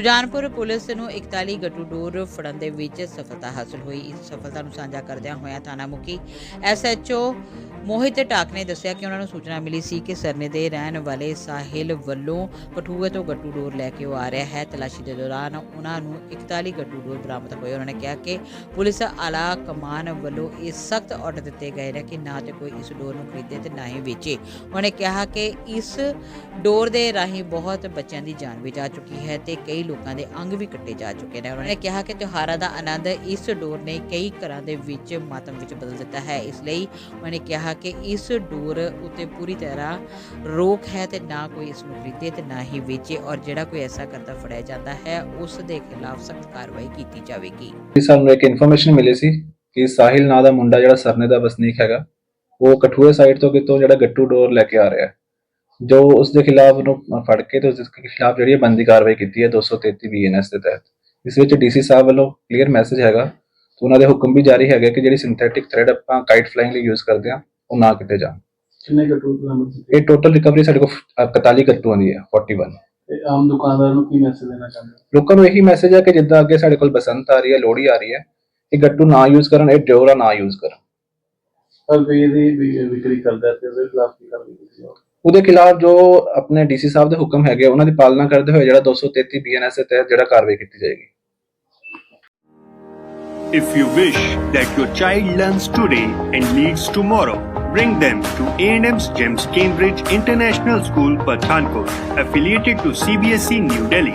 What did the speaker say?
Sujanpur police ਨੂੰ 41 ਗੱਟੂ ਡੋਰ ਫੜਨ ਦੇ ਵਿੱਚ ਸਫਲਤਾ ਹਾਸਲ ਹੋਈ। ਇਸ ਸਫਲਤਾ ਨੂੰ ਸਾਂਝਾ ਕਰਦਿਆਂ ਹੋਇਆ ਥਾਣਾ ਮੁਖੀ ਐਸਐਚਓ ਮੋਹਿਤ ਟਾਕ ਨੇ ਦੱਸਿਆ ਕਿ ਉਹਨਾਂ ਨੂੰ ਸੂਚਨਾ ਮਿਲੀ ਸੀ ਕਿ ਸਰਨੇ ਦੇ ਰਹਿਣ ਵਾਲੇ ਸਾਹਿਲ ਵੱਲੋਂ ਕਠੂਏ ਤੋਂ ਗੱਟੂ ਡੋਰ ਲੈ ਕੇ ਉਹ ਆ ਰਿਹਾ ਹੈ। ਤਲਾਸ਼ੀ ਦੇ ਦੌਰਾਨ ਉਹਨਾਂ ਨੂੰ 41 ਗੱਟੂ ਡੋਰ ਬਰਾਮਦ ਹੋਏ। ਉਹਨਾਂ ਨੇ ਕਿਹਾ ਕਿ ਪੁਲਿਸ ਆਲਾ ਕਮਾਨ ਵੱਲੋਂ ਇਹ ਸਖਤ ਆਰਡਰ ਦਿੱਤੇ ਗਏ ਨੇ ਕਿ ਨਾ ਤੇ ਕੋਈ ਇਸ ਡੋਰ ਨੂੰ ਖਰੀਦੇ ਤੇ ਨਾ ਹੀ ਵੇਚੇ। ਉਹਨਾਂ ਨੇ ਕਿਹਾ ਕਿ ਇਸ ਡੋਰ ਦੇ ਰਾਹੀਂ ਬਹੁਤ ਬੱਚਿਆਂ ਦੀ ਜਾਨ ਵੀ ਜਾ ਚੁੱਕੀ ਹੈ ਤੇ ਕਈ ਲੋਕਾਂ ਦੇ ਅੰਗ ਵੀ ਕੱਟੇ ਜਾ ਚੁੱਕੇ ਨੇ। ਉਹਨਾਂ ਨੇ ਕਿਹਾ ਕਿ ਤਿਉਹਾਰਾਂ ਦਾ ਆਨੰਦ ਇਸ ਡੋਰ ਨੇ ਕਈ ਘਰਾਂ ਦੇ ਵਿੱਚ ਮਾਤਮ ਵਿੱਚ ਬਦਲ ਦਿੱਤਾ ਹੈ। ਇਸ ਲਈ ਉਹਨੇ ਕਿਹਾ ਕਿ ਇਸ ਡੋਰ ਉਤੇ ਪੂਰੀ ਤਰ੍ਹਾਂ ਰੋਕ ਹੈ ਤੇ ਨਾ ਕੋਈ ਇਸ ਨੂੰ ਖਰੀਦੇ ਤੇ ਨਾ ਹੀ ਵੇਚੇ ਔਰ ਜਿਹੜਾ ਕੋਈ ਐਸਾ ਕਰਦਾ ਫੜਿਆ ਜਾਂਦਾ ਹੈ, ਉਸ ਦੇ ਖਿਲਾਫ ਸਖਤ ਕਾਰਵਾਈ ਕੀਤੀ ਜਾਵੇਗੀ। ਸਾਨੂੰ ਇੱਕ ਇਨਫੋਰਮੇਸ਼ਨ ਮਿਲੀ ਸੀ ਕਿ ਸਾਹਿਲ ਨਾਂ ਦਾ ਮੁੰਡਾ ਜਿਹੜਾ ਸਰਨੇ ਦਾ ਵਸਨੀਕ ਹੈਗਾ, ਉਹ ਕਠੂਏ ਸਾਈਡ ਤੋਂ ਕਿਤੋਂ ਜਿਹੜਾ ਗੱਟੂ ਡੋਰ ਲੈ ਕੇ ਆ ਰਿਹਾ ਹੈ। ਜੋ ਉਸ ਦੇ ਖਿਲਾਫ ਉਹਨੂੰ ਫੜ ਕੇ ਤੇ ਉਸ ਦੇ ਖਿਲਾਫ ਜਿਹੜੀ ਬੰਦੀ ਕਾਰਵਾਈ ਕੀਤੀ ਹੈ 233 ਬੀਐਨਐਸ ਦੇ ਤਹਿਤ। ਇਸ ਵਿੱਚ ਡੀਸੀ ਸਾਹਿਬ ਵੱਲੋਂ ਕਲੀਅਰ ਮੈਸੇਜ ਹੈਗਾ ਤੇ ਉਹਨਾਂ ਦੇ ਹੁਕਮ ਵੀ ਜਾਰੀ ਹੈਗੇ ਕਿ ਜਿਹੜੀ ਸਿੰਥੈਟਿਕ ਥ੍ਰੈਡ ਆਪਾਂ ਕਾਈਟ ਫਲਾਈਂਗ ਲਈ ਯੂਜ਼ ਕਰਦੇ ਆ ਉਹ ਨਾ ਕਿਤੇ ਜਾਣ। ਕਿੰਨੇ ਗੱਟੂ ਬਰਾਮਦ ਇਹ ਟੋਟਲ ਰਿਕਵਰੀ ਸਾਡੇ ਕੋਲ ਅ, 41 ਗੱਟੂਆਂ ਦੀ ਹੈ 41 ਤੇ ਆਮ ਦੁਕਾਨਦਾਰ ਨੂੰ ਕੀ ਮੈਸੇਜ ਦੇਣਾ ਚਾਹੁੰਦੇ ਲੋਕਾਂ ਨੂੰ ਇਹੀ ਮੈਸੇਜ ਹੈ ਕਿ ਜਿੱਦਾਂ ਅੱਗੇ ਸਾਡੇ ਕੋਲ ਬਸੰਤ ਆ ਰਹੀ ਹੈ ਲੋਹੜੀ ਆ ਰਹੀ ਹੈ ਇਹ ਗੱਟੂ ਨਾ ਯੂਜ਼ ਕਰਨ ਇਹ ਡੋਰਾ ਨਾ ਯੂਜ਼ ਕਰਨ। ਪਰ ਇਹਦੀ ਵਿ- ਵਿਕਰੀ ਕਰਦਾ ਤੇ ਉਹਦੇ ਖਿਲਾਫ ਕੀ ਕਾਰਵਾਈ ਕੀਤੀ ਜਾਵੇ ਉਹਦੇ ਖਿਲਾਫ ਜੋ ਆਪਣੇ ਡੀਸੀ ਸਾਹਿਬ ਦੇ ਹੁਕਮ ਹੈਗੇ ਉਹਨਾਂ ਦੀ ਪਾਲਣਾ ਕਰਦੇ ਹੋਏ ਜਿਹੜਾ 233 ਬੀਐਨਐਸ ਦੇ ਤਹਿਤ ਜਿਹੜਾ ਕਾਰਵਾਈ ਕੀਤੀ ਜਾਏਗੀ If you wish that your child learns today and leads tomorrow, bring them to A&M's GEMS Cambridge International School, Pathankot, affiliated to CBSE E New Delhi.